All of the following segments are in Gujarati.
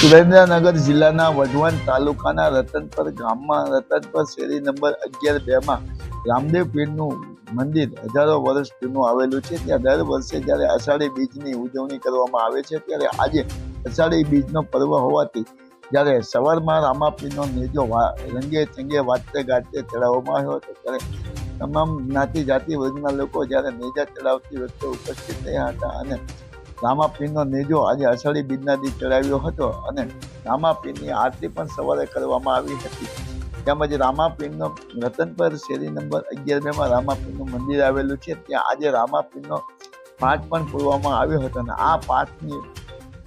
સુરેન્દ્રનગર જિલ્લાના વઢવાણ તાલુકાના રતનપર ગામમાં રતનપર શેરી નંબર અગિયાર બેમાં રામદેવ પીરનું મંદિર હજારો વર્ષ જૂનું આવેલું છે. ત્યાં દર વર્ષે જ્યારે અષાઢી બીજની ઉજવણી કરવામાં આવે છે, ત્યારે આજે અષાઢી બીજનો પર્વ હોવાથી જ્યારે સવારમાં રામાપીરનો નેજો રંગે ચંગે વાજતે ગાજતે ચડાવવામાં આવ્યો હતો, ત્યારે તમામ જ્ઞાતિ જાતિ વર્ગના લોકો જ્યારે નેજા ચડાવતી વખતે ઉપસ્થિત થયા હતા અને રામાપીરનો નેજો આજે અષાઢી બીજના દી ચડાવ્યો હતો અને રામાપીરની આરતી પણ સવારે કરવામાં આવી હતી. તેમજ રામાપીરનો રતનપર શેરી નંબર અગિયાર બેમાં રામાપીરનું મંદિર આવેલું છે, ત્યાં આજે રામાપીરનો પાઠ પણ પૂરવામાં આવ્યો હતો અને આ પાઠની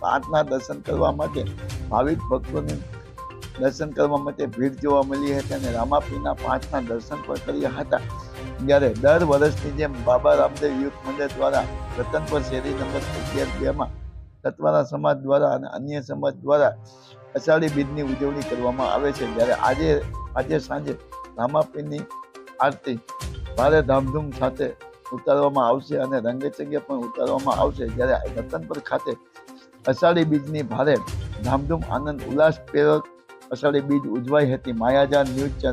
પાઠના દર્શન કરવા માટે ભાવિક ભક્તોને દર્શન કરવા માટે ભીડ જોવા મળી હતી અને રામાપીના પાંચના દર્શન પણ કર્યા હતા. જ્યારે દર વર્ષની જેમ બાબા રામદેવ યુથ મંદિર દ્વારા રતનપર શેરી નંબર અગિયાર બેમાં સતવારા સમાજ દ્વારા અને અન્ય સમાજ દ્વારા અષાઢી બીજની ઉજવણી કરવામાં આવે છે. જ્યારે આજે આજે સાંજે રામાપીની આરતી ભારે ધામધૂમ સાથે ઉતારવામાં આવશે અને રંગેચંગે પણ ઉતારવામાં આવશે. જ્યારે રતનપર ખાતે અષાઢી બીજની ભારે ધામધૂમ આનંદ ઉલ્લાસપૂર્વક અષાઢી બીજ ઉજવાઈ હતી. માયાજાન ન્યૂઝ ચેનલ